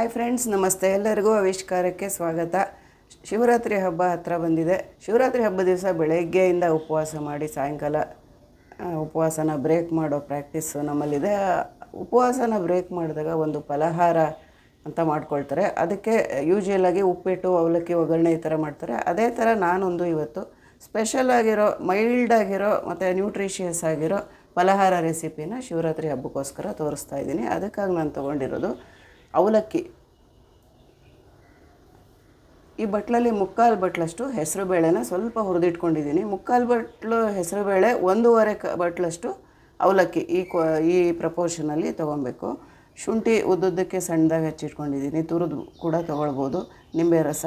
Hi friends ನಮಸ್ತೆ. ಎಲ್ಲರಿಗೂ ಆವಿಷ್ಕಾರಕ್ಕೆ ಸ್ವಾಗತ. ಶಿವರಾತ್ರಿ ಹಬ್ಬ ಹತ್ರ ಬಂದಿದೆ. ಶಿವರಾತ್ರಿ ಹಬ್ಬ ದಿವಸ ಬೆಳಗ್ಗೆಯಿಂದ ಉಪವಾಸ ಮಾಡಿ ಸಾಯಂಕಾಲ ಉಪವಾಸನ ಬ್ರೇಕ್ ಮಾಡೋ ಪ್ರಾಕ್ಟೀಸು ನಮ್ಮಲ್ಲಿದೆ. ಉಪವಾಸನ ಬ್ರೇಕ್ ಮಾಡಿದಾಗ ಒಂದು ಫಲಹಾರ ಅಂತ ಮಾಡ್ಕೊಳ್ತಾರೆ. ಅದಕ್ಕೆ ಯೂಶುವಲ್ ಆಗಿ ಉಪ್ಪಿಟ್ಟು, ಅವಲಕ್ಕಿ, ಒಗ್ಗರಣೆ ಈ ಥರ ಮಾಡ್ತಾರೆ. ಅದೇ ಥರ ನಾನೊಂದು ಇವತ್ತು ಸ್ಪೆಷಲ್ ಆಗಿರೋ ಮೈಲ್ಡ್ ಆಗಿರೋ ಮತ್ತು ನ್ಯೂಟ್ರಿಷಿಯಸ್ ಆಗಿರೋ ಫಲಹಾರ ರೆಸಿಪಿನ ಶಿವರಾತ್ರಿ ಹಬ್ಬಕ್ಕೋಸ್ಕರ ತೋರಿಸ್ತಾ ಇದ್ದೀನಿ. ಅದಕ್ಕಾಗಿ ನಾನು ತೊಗೊಂಡಿರೋದು ಅವಲಕ್ಕಿ. ಈ ಬಟ್ಲಲ್ಲಿ ಮುಕ್ಕಾಲು ಬಟ್ಲಷ್ಟು ಹೆಸರುಬೇಳೆನ ಸ್ವಲ್ಪ ಹುರಿದಿಟ್ಕೊಂಡಿದ್ದೀನಿ. ಮುಕ್ಕಾಲು ಬಟ್ಲು ಹೆಸರುಬೇಳೆ ಒಂದೂವರೆ ಕ ಬಟ್ಲಷ್ಟು ಅವಲಕ್ಕಿ ಈ ಕ್ವ ಈ ಪ್ರಪೋರ್ಷನಲ್ಲಿ ತೊಗೊಬೇಕು ಶುಂಠಿ ಉದ್ದುದ್ದಕ್ಕೆ ಸಣ್ಣದಾಗಿ ಹಚ್ಚಿಟ್ಕೊಂಡಿದ್ದೀನಿ. ತುರಿದು ಕೂಡ ತೊಗೊಳ್ಬೋದು. ನಿಂಬೆ ರಸ,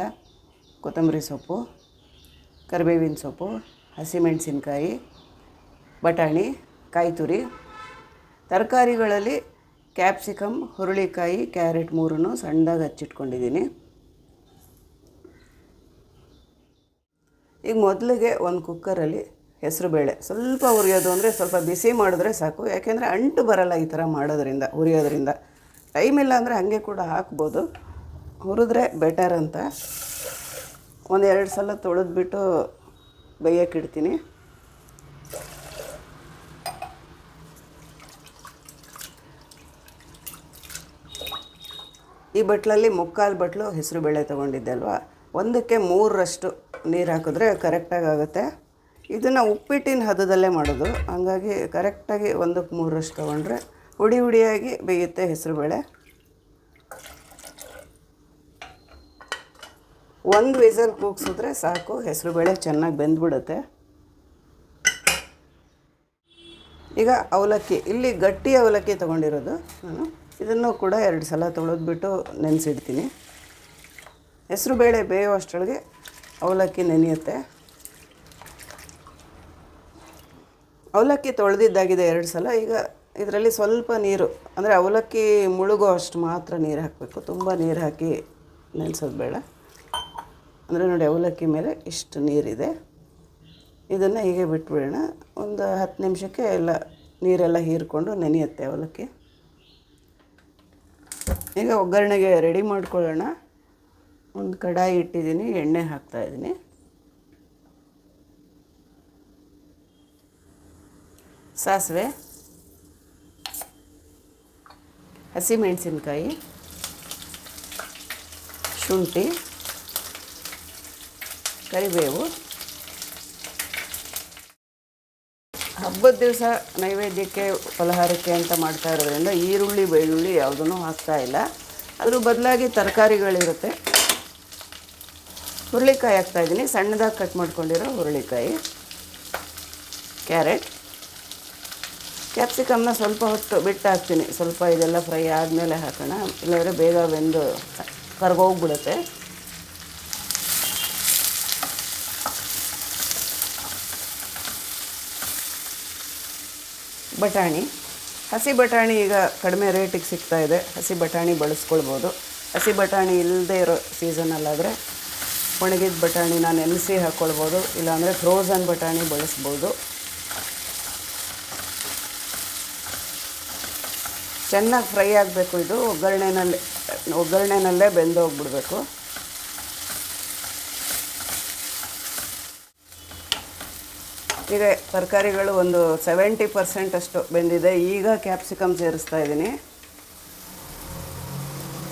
ಕೊತ್ತಂಬರಿ ಸೊಪ್ಪು, ಕರಿಬೇವಿನ ಸೊಪ್ಪು, ಹಸಿಮೆಣಸಿನ್ಕಾಯಿ, ಬಟಾಣಿ ಕಾಯಿ ತುರಿ ತರಕಾರಿಗಳಲ್ಲಿ ಕ್ಯಾಪ್ಸಿಕಮ್, ಹುರುಳಿಕಾಯಿ, ಕ್ಯಾರೆಟ್ ಮೂರನ್ನು ಸಣ್ಣದಾಗಿ ಹಚ್ಚಿಟ್ಕೊಂಡಿದ್ದೀನಿ. ಈಗ ಮೊದಲಿಗೆ ಒಂದು ಕುಕ್ಕರಲ್ಲಿ ಹೆಸರುಬೇಳೆ ಸ್ವಲ್ಪ ಹುರಿಯೋದು ಅಂದರೆ ಸ್ವಲ್ಪ ಬಿಸಿ ಮಾಡಿದ್ರೆ ಸಾಕು. ಯಾಕೆಂದರೆ ಅಂಟು ಬರಲ್ಲ ಈ ಥರ ಮಾಡೋದ್ರಿಂದ, ಹುರಿಯೋದ್ರಿಂದ. ಟೈಮ್ ಇಲ್ಲ ಅಂದರೆ ಹಾಗೆ ಕೂಡ ಹಾಕ್ಬೋದು. ಹುರಿದ್ರೆ ಬೆಟರ್ ಅಂತ. ಒಂದೆರಡು ಸಲ ತೊಳೆದ್ಬಿಟ್ಟು ಬೇಯಕ್ಕಿಡ್ತೀನಿ ಈ ಬಟ್ಲಲ್ಲಿ ಮುಕ್ಕಾಲು ಬಟ್ಲು ಹೆಸರುಬೇಳೆ ತೊಗೊಂಡಿದ್ದೆ ಅಲ್ವಾ? ಒಂದಕ್ಕೆ ಮೂರರಷ್ಟು ನೀರು ಹಾಕಿದ್ರೆ ಕರೆಕ್ಟಾಗಿ ಆಗುತ್ತೆ. ಇದನ್ನು ಉಪ್ಪಿಟ್ಟಿನ ಹದದಲ್ಲೇ ಮಾಡೋದು. ಹಂಗಾಗಿ ಕರೆಕ್ಟಾಗಿ ಒಂದಕ್ಕೆ ಮೂರರಷ್ಟು ತೊಗೊಂಡ್ರೆ ಹುಡಿ ಹುಡಿಯಾಗಿ ಬೇಯುತ್ತೆ ಹೆಸರುಬೇಳೆ ಒಂದು ವಿಸಲ್ ಕೂಗ್ಸಿದ್ರೆ ಸಾಕು ಹೆಸರುಬೇಳೆ ಚೆನ್ನಾಗಿ ಬೆಂದ್ಬಿಡುತ್ತೆ. ಈಗ ಅವಲಕ್ಕಿ, ಇಲ್ಲಿ ಗಟ್ಟಿ ಅವಲಕ್ಕಿ ತೊಗೊಂಡಿರೋದು ನಾನು. ಇದನ್ನು ಕೂಡ ಎರಡು ಸಲ ತೊಳೆದ್ಬಿಟ್ಟು ನೆನೆಸಿಡ್ತೀನಿ. ಹೆಸರುಬೇಳೆ ಬೇಯೋ ಅಷ್ಟರೊಳಗೆ ಅವಲಕ್ಕಿ ನೆನೆಯುತ್ತೆ. ಅವಲಕ್ಕಿ ತೊಳೆದಿದ್ದಾಗಿದೆ ಎರಡು ಸಲ. ಈಗ ಇದರಲ್ಲಿ ಸ್ವಲ್ಪ ನೀರು, ಅಂದರೆ ಅವಲಕ್ಕಿ ಮುಳುಗೋ ಅಷ್ಟು ಮಾತ್ರ ನೀರು ಹಾಕಬೇಕು. ತುಂಬ ನೀರು ಹಾಕಿ ನೆನೆಸೋದು ಬೇಡ. ಅಂದರೆ ನೋಡಿ ಅವಲಕ್ಕಿ ಮೇಲೆ ಇಷ್ಟು ನೀರಿದೆ. ಇದನ್ನು ಹೀಗೆ ಬಿಟ್ಬಿಡೋಣ. ಒಂದು ಹತ್ತು ನಿಮಿಷಕ್ಕೆ ಎಲ್ಲ ನೀರೆಲ್ಲ ಹೀರಿಕೊಂಡು ನೆನೆಯುತ್ತೆ ಅವಲಕ್ಕಿ. ಈಗ ಒಗ್ಗರಣೆಗೆ ರೆಡಿ ಮಾಡ್ಕೊಳ್ಳೋಣ. ಒಂದು ಕಡಾಯಿ ಇಟ್ಟಿದ್ದೀನಿ ಎಣ್ಣೆ ಹಾಕ್ತಾಯಿದ್ದೀನಿ ಸಾಸಿವೆ ಹಸಿಮೆಣಸಿನ್ಕಾಯಿ ಶುಂಠಿ ಕರಿಬೇವು. ಹಬ್ಬದ ದಿವಸ ನೈವೇದ್ಯಕ್ಕೆ ಫಲಹಾರಕ್ಕೆ ಅಂತ ಮಾಡ್ತಾ ಇರೋದ್ರಿಂದ ಈರುಳ್ಳಿ, ಬೆಳ್ಳುಳ್ಳಿ ಯಾವುದೂ ಹಾಕ್ತಾ ಇಲ್ಲ. ಅದ್ರ ಬದಲಾಗಿ ತರಕಾರಿಗಳಿರುತ್ತೆ. ಹುರುಳಿಕಾಯಿ ಹಾಕ್ತಾಯಿದ್ದೀನಿ ಸಣ್ಣದಾಗಿ ಕಟ್ ಮಾಡ್ಕೊಂಡಿರೋ ಹುರುಳಿಕಾಯಿ. ಕ್ಯಾರೆಟ್. ಕ್ಯಾಪ್ಸಿಕಮ್ನ ಸ್ವಲ್ಪ ಹೊತ್ತು ಬಿಟ್ಟು ಹಾಕ್ತೀನಿ. ಸ್ವಲ್ಪ ಇದೆಲ್ಲ ಫ್ರೈ ಆದಮೇಲೆ ಹಾಕೋಣ. ಇಲ್ಲಾಂದರೆ ಬೇಗ ಬೆಂದು ಕರ್ಗೋಗ್ಬಿಡುತ್ತೆ. ಬಟಾಣಿ. ಹಸಿ ಬಟಾಣಿ ಈಗ ಕಡಿಮೆ ರೇಟಿಗೆ ಸಿಗ್ತಾ ಇದೆ. ಹಸಿ ಬಟಾಣಿ ಬಳಸ್ಕೊಳ್ಬೋದು. ಹಸಿ ಬಟಾಣಿ ಇಲ್ಲದೇ ಇರೋ ಸೀಸನಲ್ಲಾದರೆ ಒಣಗಿದ ಬಟಾಣಿನ ನೆನೆಸಿ ಹಾಕ್ಕೊಳ್ಬೋದು ಇಲ್ಲಾಂದರೆ ಫ್ರೋಝನ್ ಬಟಾಣಿ ಬಳಸ್ಬೋದು. ಚೆನ್ನಾಗಿ ಫ್ರೈ ಆಗಬೇಕು ಇದು. ಒಗ್ಗರಣೆನಲ್ಲಿ, ಒಗ್ಗರಣೆನಲ್ಲೇ ಬೆಂದೋಗ್ಬಿಡ್ಬೇಕು. ಈಗ ತರಕಾರಿಗಳು ಒಂದು ಸೆವೆಂಟಿ ಪರ್ಸೆಂಟ್ ಅಷ್ಟು ಬೆಂದಿದೆ. ಈಗ ಕ್ಯಾಪ್ಸಿಕಮ್ ಸೇರಿಸ್ತಾ ಇದ್ದೀನಿ.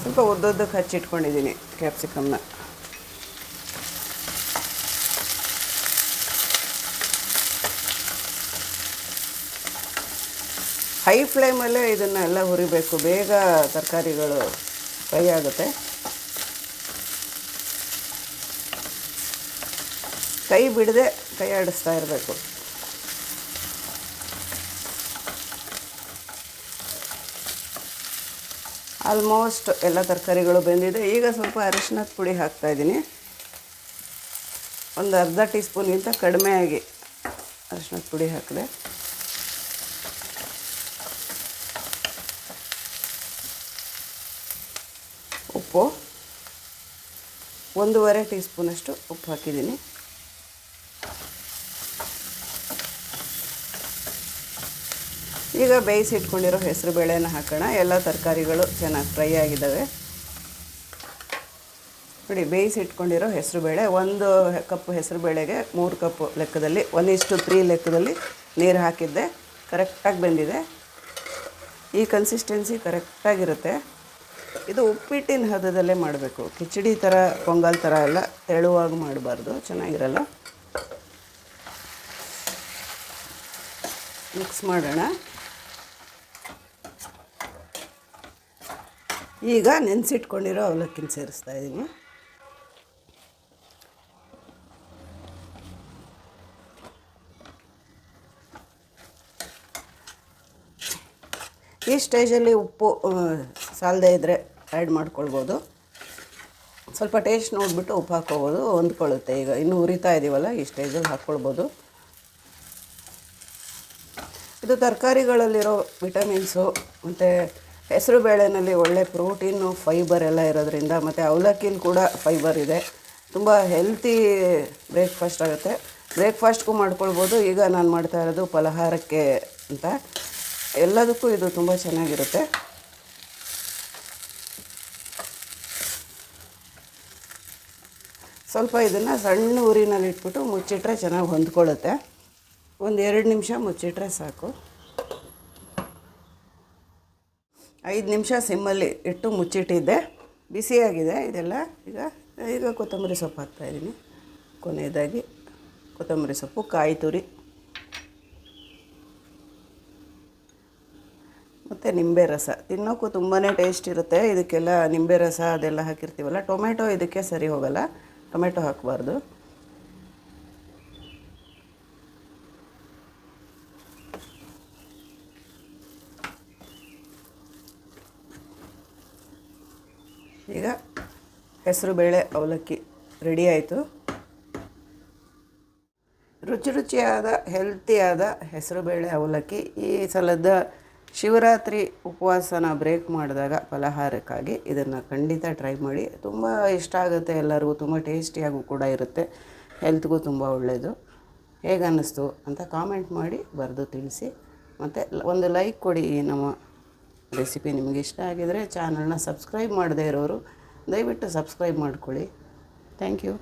ಸ್ವಲ್ಪ ಉದ್ದುದ್ದಕ್ಕೆ ಹಚ್ಚಿಟ್ಕೊಂಡಿದ್ದೀನಿ ಕ್ಯಾಪ್ಸಿಕಮ್ನ ಹೈ ಫ್ಲೇಮಲ್ಲೇ ಇದನ್ನೆಲ್ಲ ಹುರಿಬೇಕು. ಬೇಗ ತರಕಾರಿಗಳು ಫ್ರೈ ಆಗುತ್ತೆ. ಕೈ ಬಿಡದೆ ಕೈ ಆಡಿಸ್ತಾ ಇರಬೇಕು. ಆಲ್ಮೋಸ್ಟ್ ಎಲ್ಲ ತರಕಾರಿಗಳು ಬೆಂದಿದೆ. ಈಗ ಸ್ವಲ್ಪ ಅರಿಶಿನದ ಪುಡಿ ಹಾಕ್ತಾಯಿದ್ದೀನಿ ಒಂದು ಅರ್ಧ ಟೀ ಸ್ಪೂನ್ಗಿಂತ ಆಗಿ ಅರಿಶಿನದ ಪುಡಿ ಹಾಕಿದೆ. ಉಪ್ಪು ಒಂದೂವರೆ ಟೀ ಸ್ಪೂನಷ್ಟು ಉಪ್ಪು ಹಾಕಿದ್ದೀನಿ. ಈಗ ಬೇಯಿಸಿಟ್ಕೊಂಡಿರೋ ಹೆಸರು ಬೇಳೆನ ಹಾಕೋಣ. ಎಲ್ಲ ತರಕಾರಿಗಳು ಚೆನ್ನಾಗಿ ಫ್ರೈ ಆಗಿದ್ದಾವೆ ನೋಡಿ, ಬೇಯಿಸಿ ಇಟ್ಕೊಂಡಿರೋ ಹೆಸರುಬೇಳೆ ಒಂದು ಕಪ್ ಹೆಸರುಬೇಳೆಗೆ ಮೂರು ಕಪ್ ಲೆಕ್ಕದಲ್ಲಿ ಒನ್ ಇಷ್ಟು ತ್ರೀ ಲೆಕ್ಕದಲ್ಲಿ ನೀರು ಹಾಕಿದ್ದೆ. ಕರೆಕ್ಟಾಗಿ ಬೆಂದಿದೆ. ಈ ಕನ್ಸಿಸ್ಟೆನ್ಸಿ ಕರೆಕ್ಟಾಗಿರುತ್ತೆ. ಇದು ಉಪ್ಪಿಟ್ಟಿನ ಹದದಲ್ಲೇ ಮಾಡಬೇಕು. ಕಿಚಡಿ ಥರ ಪೊಂಗಲ್ ಥರ ಎಲ್ಲ ತೆಳುವಾಗಿ ಮಾಡಬಾರ್ದು. ಚೆನ್ನಾಗಿರಲ್ಲ. ಮಿಕ್ಸ್ ಮಾಡೋಣ. ಈಗ ನೆನೆಸಿಟ್ಕೊಂಡಿರೋ ಅವಲಕ್ಕಿನ ಸೇರಿಸ್ತಾ ಇದ್ದೀನಿ ಈ ಸ್ಟೇಜಲ್ಲಿ ಉಪ್ಪು ಸಾಲದೆ ಇದ್ದರೆ ಆ್ಯಡ್ ಮಾಡ್ಕೊಳ್ಬೋದು. ಸ್ವಲ್ಪ ಟೇಸ್ಟ್ ನೋಡಿಬಿಟ್ಟು ಉಪ್ಪು ಹಾಕ್ಕೋಬೋದು, ಹೊಂದ್ಕೊಳ್ಳುತ್ತೆ. ಈಗ ಇನ್ನು ಉರಿತಾ ಇದ್ದೀವಲ್ಲ ಈ ಸ್ಟೇಜಲ್ಲಿ ಹಾಕ್ಕೊಳ್ಬೋದು. ಇದು ತರಕಾರಿಗಳಲ್ಲಿರೋ ವಿಟಮಿನ್ಸು, ಮತ್ತು ಹೆಸರು ಬೇಳೆನಲ್ಲಿ ಒಳ್ಳೆ ಪ್ರೋಟೀನು ಫೈಬರ್ ಎಲ್ಲ ಇರೋದ್ರಿಂದ ಮತ್ತು ಅವಲಕ್ಕಿಲಿ ಕೂಡ ಫೈಬರ್ ಇದೆ. ತುಂಬ ಹೆಲ್ತಿ ಬ್ರೇಕ್ಫಾಸ್ಟ್ ಆಗುತ್ತೆ. ಬ್ರೇಕ್ಫಾಸ್ಟ್ಗೂ ಮಾಡ್ಕೊಳ್ಬೋದು. ಈಗ ನಾನು ಮಾಡ್ತಾ ಇರೋದು ಫಲಹಾರಕ್ಕೆ ಅಂತ. ಎಲ್ಲದಕ್ಕೂ ಇದು ತುಂಬ ಚೆನ್ನಾಗಿರುತ್ತೆ. ಸ್ವಲ್ಪ ಇದನ್ನು ಸಣ್ಣ ಊರಿನಲ್ಲಿ ಇಟ್ಬಿಟ್ಟು ಮುಚ್ಚಿಟ್ರೆ ಚೆನ್ನಾಗಿ ಹೊಂದ್ಕೊಳ್ಳುತ್ತೆ. ಒಂದು ಎರಡು ನಿಮಿಷ ಮುಚ್ಚಿಟ್ರೆ ಸಾಕು. ಐದು ನಿಮಿಷ ಸಿಮ್ಮಲ್ಲಿ ಇಟ್ಟು ಮುಚ್ಚಿಟ್ಟಿದ್ದೆ. ಬಿಸಿಯಾಗಿದೆ ಇದೆಲ್ಲ. ಈಗ ಈಗ ಕೊತ್ತಂಬರಿ ಸೊಪ್ಪು ಹಾಕ್ತಾಯಿದ್ದೀನಿ ಕೊನೆಯದಾಗಿ ಕೊತ್ತಂಬರಿ ಸೊಪ್ಪು, ಕಾಯಿ ತುರಿ. ಮತ್ತು ನಿಂಬೆ ರಸ. ತಿನ್ನೋಕ್ಕೂ ತುಂಬಾ ಟೇಸ್ಟ್ ಇರುತ್ತೆ. ಇದಕ್ಕೆಲ್ಲ ನಿಂಬೆ ರಸ ಅದೆಲ್ಲ ಹಾಕಿರ್ತೀವಲ್ಲ. ಟೊಮೆಟೊ ಇದಕ್ಕೆ ಸರಿ ಹೋಗಲ್ಲ. ಟೊಮೆಟೊ ಹಾಕಬಾರ್ದು. ಈಗ ಹೆಸರು ಬೇಳೆ ಅವಲಕ್ಕಿ ರೆಡಿ ಆಯಿತು. ರುಚಿ ರುಚಿಯಾದ ಹೆಲ್ತಿಯಾದ ಹೆಸರುಬೇಳೆ ಅವಲಕ್ಕಿ ಈ ಸಲದ ಶಿವರಾತ್ರಿ ಉಪವಾಸನ ಬ್ರೇಕ್ ಮಾಡಿದಾಗ ಫಲಹಾರಕ್ಕಾಗಿ ಇದನ್ನು ಖಂಡಿತ ಟ್ರೈ ಮಾಡಿ. ತುಂಬ ಇಷ್ಟ ಆಗುತ್ತೆ ಎಲ್ಲರಿಗೂ, ತುಂಬ ಟೇಸ್ಟಿಯಾಗೂ ಕೂಡ ಇರುತ್ತೆ. ಹೆಲ್ತ್ಗೂ ತುಂಬ ಒಳ್ಳೆಯದು ಹೇಗೆ ಅನ್ನಿಸ್ತು ಅಂತ ಕಾಮೆಂಟ್ ಮಾಡಿ ಬರೆದು ತಿಳಿಸಿ. ಮತ್ತು ಒಂದು ಲೈಕ್ ಕೊಡಿ ನಮ್ಮ ರೆಸಿಪಿ ನಿಮಗೆ ಇಷ್ಟ ಆಗಿದರೆ ಚಾನಲ್ನ ಸಬ್ಸ್ಕ್ರೈಬ್ ಮಾಡದೇ ಇರೋರು ದಯವಿಟ್ಟು ಸಬ್ಸ್ಕ್ರೈಬ್ ಮಾಡ್ಕೊಳ್ಳಿ. Thank you.